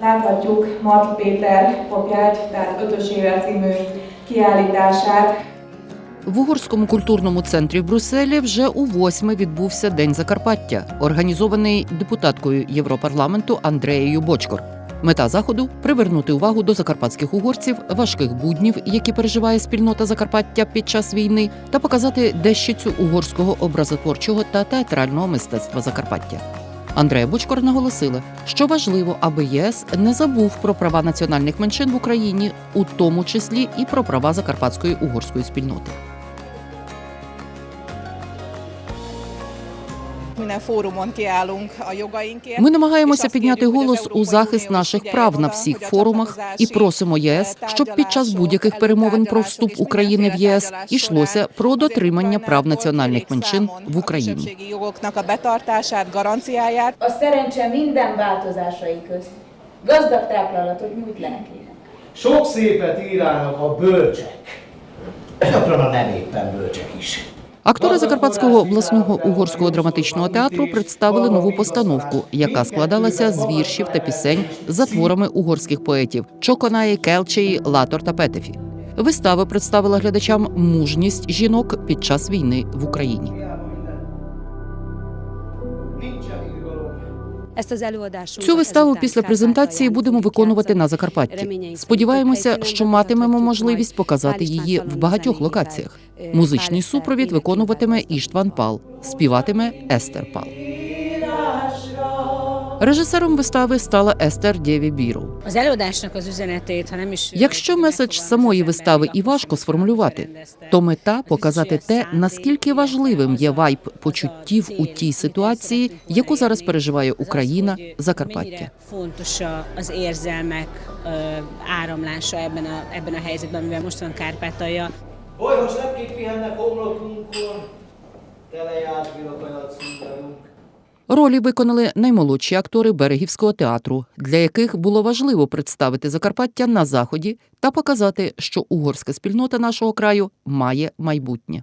Láthatjuk Mark Péter popját, tehát Ötös éve című kiállítását. В угорському культурному центрі в Брюсселі вже у восьме відбувся День Закарпаття, організований депутаткою Європарламенту Андреєю Бочкор. Мета заходу привернути увагу до закарпатських угорців, важких буднів, які переживає спільнота Закарпаття під час війни, та показати дещицю угорського образотворчого та театрального мистецтва Закарпаття. Андрея Бучкор наголосила, що важливо, аби ЄС не забув про права національних меншин в Україні, у тому числі і про права закарпатської угорської спільноти. Minden fórumon kiállunk a jogainkért. Ми намагаємося підняти голос у захист наших прав на всіх форумах і просимо ЄС, щоб під час будь-яких перемовин про вступ України в ЄС йшлося про дотримання прав національних меншин в Україні. Kisebbségi jogoknak a betartását, garanciáját. A szerencse minden változásai közt gazdag táplálatot nyújt lelkének. Sok szépet írálnak a bölcsek. Gyakran a nem éppen bölcsek is. Актори Закарпатського обласного угорського драматичного театру представили нову постановку, яка складалася з віршів та пісень за творами угорських поетів Чоконаї, Келчеї, Латор та Петефі. Вистава представила глядачам мужність жінок під час війни в Україні. Цю виставу після презентації будемо виконувати на Закарпатті. Сподіваємося, що матимемо можливість показати її в багатьох локаціях. Музичний супровід виконуватиме Іштван Пал, співатиме Естер Пал. Режисером вистави стала Естер Дєві Біру. Nem. Якщо меседж самої вистави і важко сформулювати, то мета показати те, наскільки важливим є вайб почуттів у тій ситуації, яку зараз переживає Україна, Закарпаття. A- a, a amivel most van Kárpátalja. Pihennek homlokunkon, tele járt vilakajat szúrjunk. Ролі виконали наймолодші актори берегівського театру, для яких було важливо представити Закарпаття на заході та показати, що угорська спільнота нашого краю має майбутнє.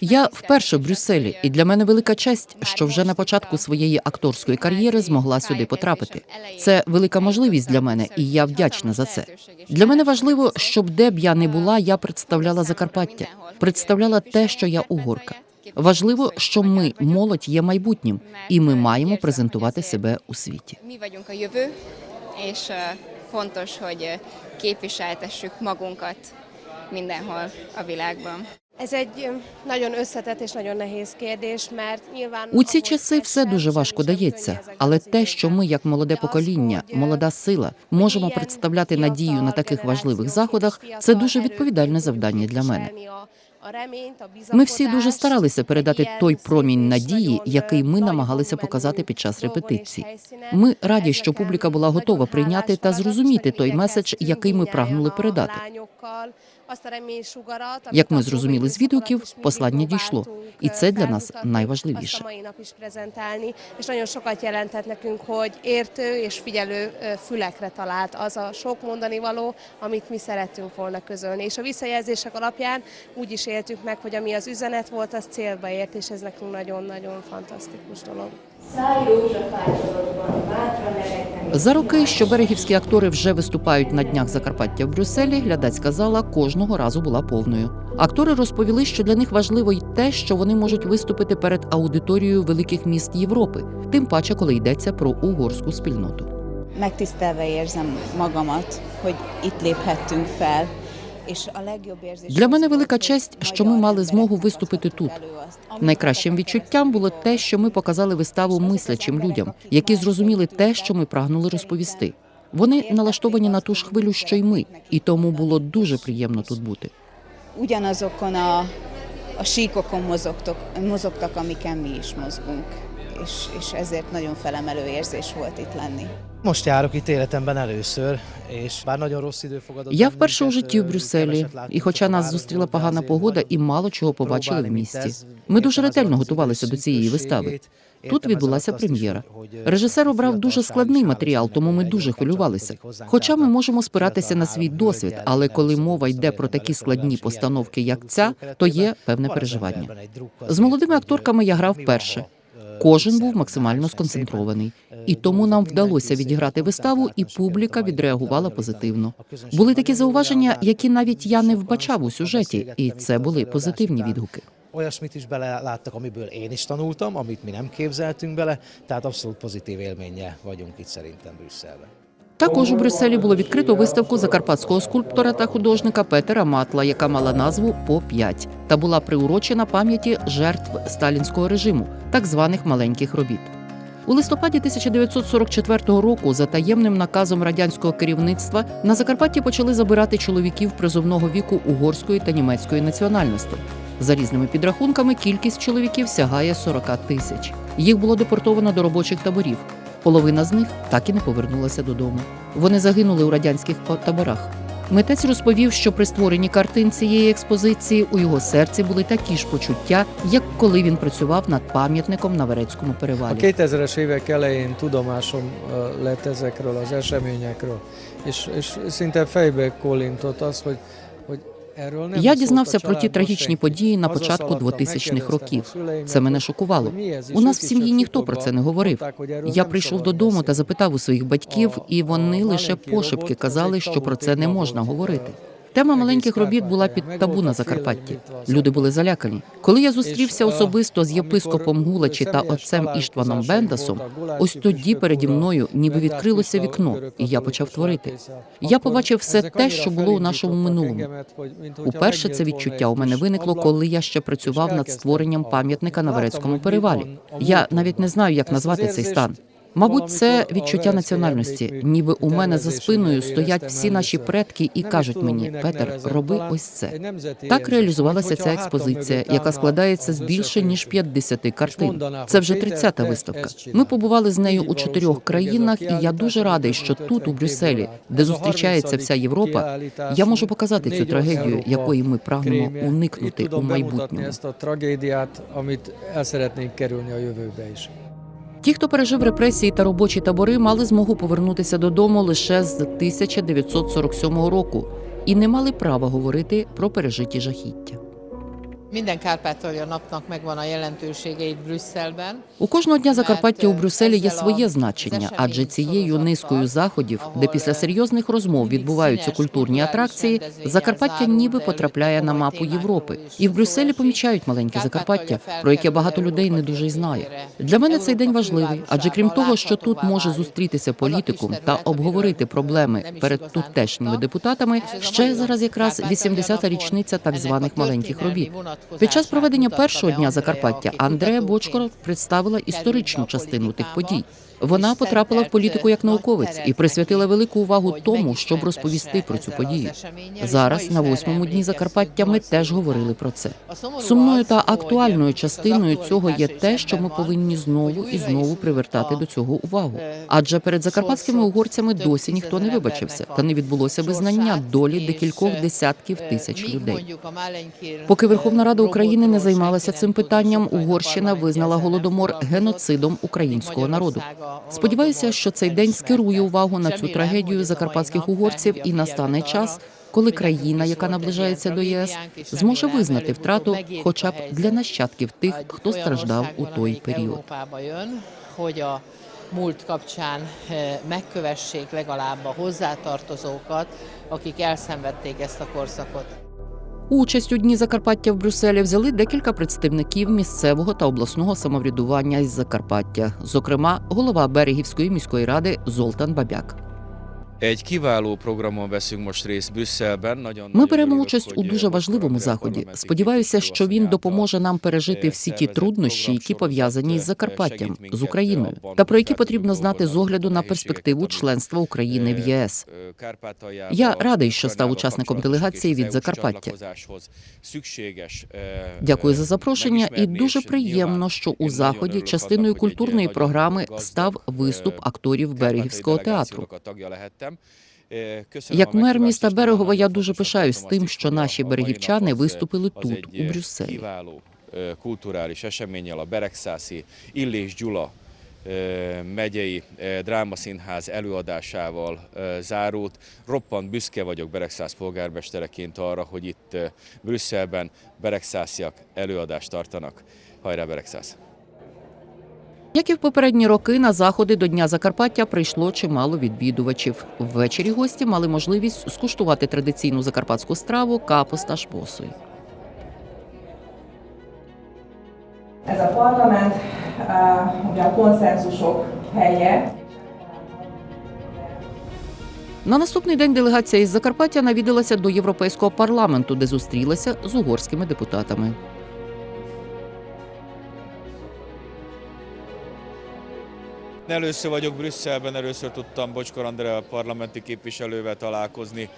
Я вперше в Брюсселі, і для мене велика честь, що вже на початку своєї акторської кар'єри змогла сюди потрапити. Це велика можливість для мене, і я вдячна за це. Для мене важливо, щоб де б я не була, я представляла Закарпаття, представляла те, що я угорка. Важливо, що ми, молодь, є майбутнім, і ми маємо презентувати себе у світі. Ö, fontos, hogy ö, képviseltessük magunkat mindenhol a világban. Ez egy nagyon összetett és nagyon nehéz kérdés, mert nyilván У ці часи все дуже важко дається, але те, що ми, як молоде покоління, молода сила, можемо представляти надію на таких важливих заходах, це дуже відповідальне завдання для мене. Ми всі дуже старалися передати той промінь надії, який ми намагалися показати під час репетицій. Ми раді, що публіка була готова прийняти та зрозуміти той меседж, який ми прагнули передати. Як ми зрозуміли з відгуків, послання дійшло, і це для нас найважливіше. És nagyon sokat jelentett nekünk, hogy értő és figyelő ö, fülekre talált az a sok mondani való, amit mi szerettünk volna közölni. És a visszajelzések alapján úgy is éltük meg, hogy ami az üzenet volt, az célba ért, és ez nekünk nagyon-nagyon fantasztikus dolog. За роки, що берегівські актори вже виступають на днях Закарпаття в Брюсселі, глядацька зала кожного разу була повною. Актори розповіли, що для них важливо й те, що вони можуть виступити перед аудиторією великих міст Європи, тим паче, коли йдеться про угорську спільноту. megtisztelve érzem magamat, hogy itt léphettünk fel, Для мене велика честь, що ми мали змогу виступити тут. Найкращим відчуттям було те, що ми показали виставу мислячим людям, які зрозуміли те, що ми прагнули розповісти. Вони налаштовані на ту ж хвилю, що й ми, і тому було дуже приємно тут бути. ugyanazokon a, a síkokon mozogtok, mozogtak, amiken mi is mozgunk. És, és ezért nagyon felemelő érzés volt itt lenni. Most járok itt életemben először, és bár nagyon rossz idő fogadott Я вперше у житті в Брюсселі, і хоча a нас зустріла погана погода і мало чого побачили в місті. Ми дуже ретельно готувалися до цієї вистави. Тут відбулася прем'єра. Режисер обрав дуже складний матеріал, тому ми дуже хвилювалися. Хоча ми можемо спиратися на свій досвід, але коли мова йде про такі складні постановки, як ця, то є певне переживання. З молодими акторками я грав mi Кожен був максимально сконцентрований. І тому нам вдалося відіграти виставу, і публіка відреагувала позитивно. Були такі зауваження, які навіть я не вбачав у сюжеті, і це були позитивні відгуки. Olyasmit is beleláttak, amiből én is tanultam, amit mi nem képzeltünk bele, tehát abszolút pozitív élménye vagyunk itt szerintem Brüsszelben. Також у Брюсселі було відкрито виставку закарпатського скульптора та художника Петера Матла, яка мала назву по 5 та була приурочена пам'яті жертв сталінського режиму, так званих маленьких робіт. У листопаді 1944 року за таємним наказом радянського керівництва на Закарпатті почали забирати чоловіків призовного віку угорської та німецької національності. За різними підрахунками, кількість чоловіків сягає 40 тисяч. Їх було депортовано до робочих таборів. Половина з них так і не повернулася додому. Вони загинули у радянських таборах. Митець розповів, що при створенні картин цієї експозиції у його серці були такі ж почуття, як коли він працював над пам'ятником на Верецькому A перевалі. 2000-es évek elején tudomásom lett ezekről az eseményekről, és, és szinte fejbe kólintott Я дізнався про ті трагічні події на початку szaladtam, 2000-х років. Це мене шокувало. У нас в сім'ї ніхто про це не говорив. Я прийшов додому та запитав у своїх батьків, і вони лише пошепки казали, що про це не можна говорити. Тема маленьких робіт була під табу на Закарпатті. Люди були залякані. Коли я зустрівся особисто з єпископом Гулачі та отцем Іштваном Бендасом, ось тоді переді мною ніби відкрилося вікно, і я почав творити. Я побачив все те, що було у нашому минулому. Уперше це відчуття у мене виникло, коли я ще працював над створенням пам'ятника на Верецькому перевалі. Я навіть не знаю, як назвати цей стан. Мабуть, це відчуття національності. Ніби у мене за спиною стоять всі наші предки і кажуть мені, Петер, роби ось це. Так реалізувалася ця експозиція, яка складається з більше ніж 50 картин. Це вже 30-та виставка. Ми побували з нею у чотирьох країнах, і я дуже радий, що тут, у Брюсселі, де зустрічається вся Європа, я можу показати цю трагедію, якої ми прагнемо уникнути у майбутньому. Ті, хто пережив репресії та робочі табори, мали змогу повернутися додому лише з 1947 року і не мали права говорити про пережиті жахіття. Minden Kárpátalja napnak megvan a jelentősége itt Brüsszelben. У кожного дня Закарпаття у Брюсселі є своє значення, адже цією низкою заходів, де після серйозних розмов відбуваються культурні атракції, Закарпаття ніби потрапляє на мапу Європи. І в Брюсселі помічають маленьке Закарпаття, про яке багато людей не дуже й знає. Для мене цей день важливий, адже крім того, що тут може зустрітися політикум та обговорити проблеми перед тутешніми депутатами, ще зараз якраз 80-та річниця так званих маленьких робіт. Під час проведення першого дня Закарпаття Андрея Бочкор представила історичну частину тих подій. Вона потрапила в політику як науковець і присвятила велику увагу тому, щоб розповісти про цю подію. Зараз на восьмому дні Закарпаття ми теж говорили про це. Сумною та актуальною частиною цього є те, що ми повинні знову і знову привертати до цього увагу. Адже перед закарпатськими угорцями досі ніхто не вибачився, та не відбулося визнання долі декількох десятків тисяч людей. Поки Верховна Рада України не займалася цим питанням, Угорщина визнала голодомор геноцидом українського народу. Сподіваюся, що цей день скерує увагу на цю трагедію закарпатських угорців і настане час, коли країна, яка наближається до ЄС, зможе визнати втрату, хоча б для нащадків тих, хто страждав у той період. Múlt kapcsán eh, megkövessék legalább a hozzátartozókat, akik elszenvedték. Участь у дні Закарпаття в Брюсселі взяли декілька представників місцевого та обласного самоврядування із Закарпаття, зокрема, голова Берегівської міської ради Золтан Бабяк. Egy kiváló programon veszünk most részt Brüsszelben. Nagyon Ми беремо участь у дуже важливому заході. Сподіваюся, що він допоможе нам пережити всі ті труднощі, які пов'язані із Закарпаттям, з Україною, та про які потрібно знати з огляду на перспективу членства України в ЄС. Я радий, що став учасником делегації від Закарпаття. Дякую за запрошення, і дуже приємно, що у заході частиною культурної програми став виступ акторів Берегівського театру. Як мер міста Берегова, я дуже пишаюсь тим, що наші берегівчани виступили тут, у Брюсселі. Kiváló ö, kulturális eseménnyel a Beregszászi Illés Gyula ö, megyei ö, drámaszínház előadásával ö, zárult. Roppant büszke vagyok Beregszász polgármestereként arra, hogy itt ö, Brüsszelben beregszásziak előadást tartanak. Hajrá Beregszász! Як і в попередні роки, на заходи до Дня Закарпаття прийшло чимало відвідувачів. Ввечері гості мали можливість скуштувати традиційну закарпатську страву капуста шпосою. Ez a parlament ugye a konszenzusok helye, На наступний день делегація із Закарпаття навідалася до Європейського парламенту, де зустрілася з угорськими депутатами. Először vagyok Brüsszelben, először tudtam Bocskor Andrea parlamenti képviselővel találkozni.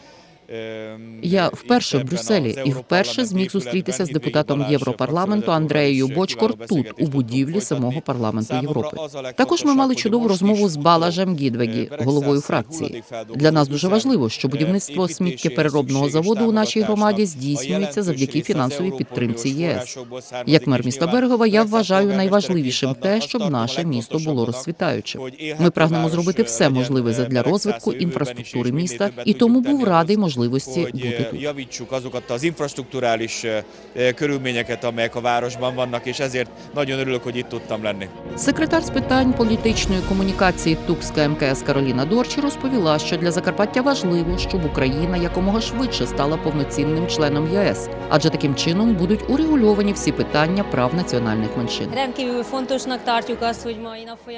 Ем, Я вперше в Брюсселі і вперше зміг зустрітися з депутатом Європарламенту Андреєю Бочкор тут, у будівлі самого парламенту Європи. Також ми мали чудову розмову з Балажем Гідвегі, е, головою фракції. Для нас дуже важливо, що будівництво е, сміттєпереробного заводу у нашій громаді здійснюється завдяки фінансовій підтримці ЄС. Як мер міста Берегова, я вважаю найважливішим те, щоб наше місто було розцвітаючим. Ми прагнемо зробити все можливе е, задля розвитку інфраструктури міста, і тому був радий ahhoz, можливості бути eh, тут. javítsuk azokat az infrastruktúrális eh, körülményeket, amelyek a városban vannak, és ezért nagyon örülök, hogy itt tudtam lenni. Секретар з питань політичної комунікації Тукська МКС Кароліна Дорчі розповіла, що для Закарпаття важливо, щоб Україна якомога швидше стала повноцінним членом ЄС, адже таким чином будуть урегульовані всі питання прав національних меншин.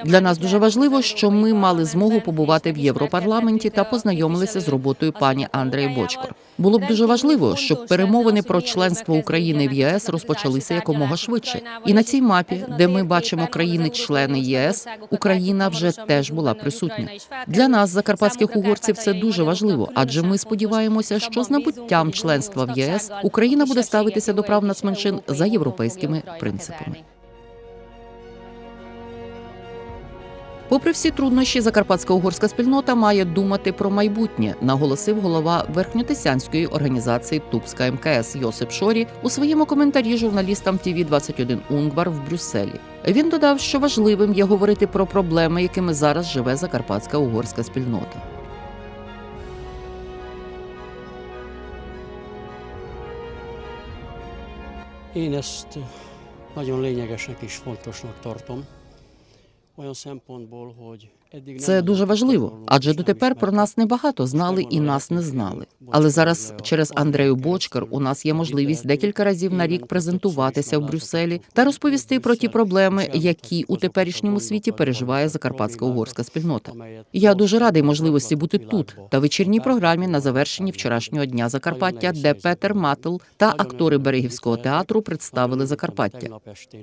Для нас дуже важливо, що ми мали змогу побувати в Європарламенті та познайомилися з роботою пані Андреї Бочкор. Було б дуже важливо, щоб перемовини про членство України в ЄС розпочалися якомога швидше. І на цій мапі, де ми бачимо країни-члени ЄС, Україна вже теж була присутня. Для нас, закарпатських угорців, це дуже важливо, адже ми сподіваємося, що з набуттям членства в ЄС Україна буде ставитися до прав нацменшин за європейськими принципами. Попри всі труднощі, закарпатська угорська спільнота має думати про майбутнє, наголосив голова верхньотисянської організації Тупська МКС Йосип Шорі у своєму коментарі журналістам ТВ 21 Унгвар в Брюсселі. Він додав, що важливим є говорити про проблеми, якими зараз живе закарпатська угорська спільнота. Én ezt nagyon lényegesnek és fontosnak tartom. Olyan szempontból, hogy Це дуже важливо, адже дотепер про нас небагато знали і нас не знали. Але зараз через Андрею Бочкар у нас є можливість декілька разів на рік презентуватися в Брюсселі та розповісти про ті проблеми, які у теперішньому світі переживає закарпатська угорська спільнота. Я дуже радий можливості бути тут та вечірній програмі на завершенні вчорашнього дня Закарпаття, де Петер Матл та актори Берегівського театру представили Закарпаття.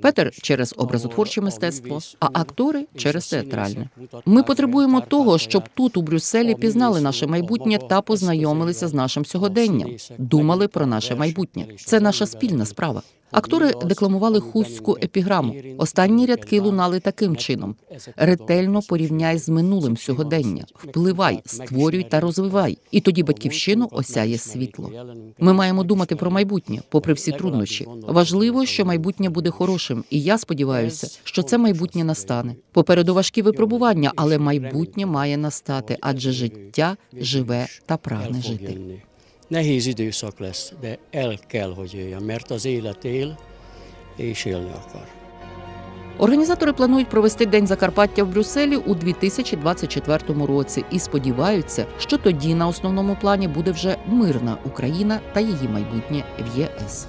Петер через образотворче мистецтво, а актори через театральне. Ми потребуємо того, щоб тут у Брюсселі пізнали наше майбутнє та познайомилися з нашим сьогоденням, думали про наше майбутнє. Це наша спільна справа. Актори декламували хустську епіграму. Останні рядки лунали таким чином: ретельно порівняй з минулим сьогодення, впливай, створюй та розвивай. І тоді батьківщину осяє світло. Ми маємо думати про майбутнє, попри всі труднощі. Важливо, що майбутнє буде хорошим, і я сподіваюся, що це майбутнє настане. Попереду важкі випробування, але майбутнє має настати, адже життя живе та прагне жити. Nehéz időszak lesz, de el kell, hogy jöjjön, mert az élet él, és élni akar. Організатори планують провести День Закарпаття в Брюсселі у 2024 році і сподіваються, що тоді на основному плані буде вже мирна Україна та її майбутнє в ЄС.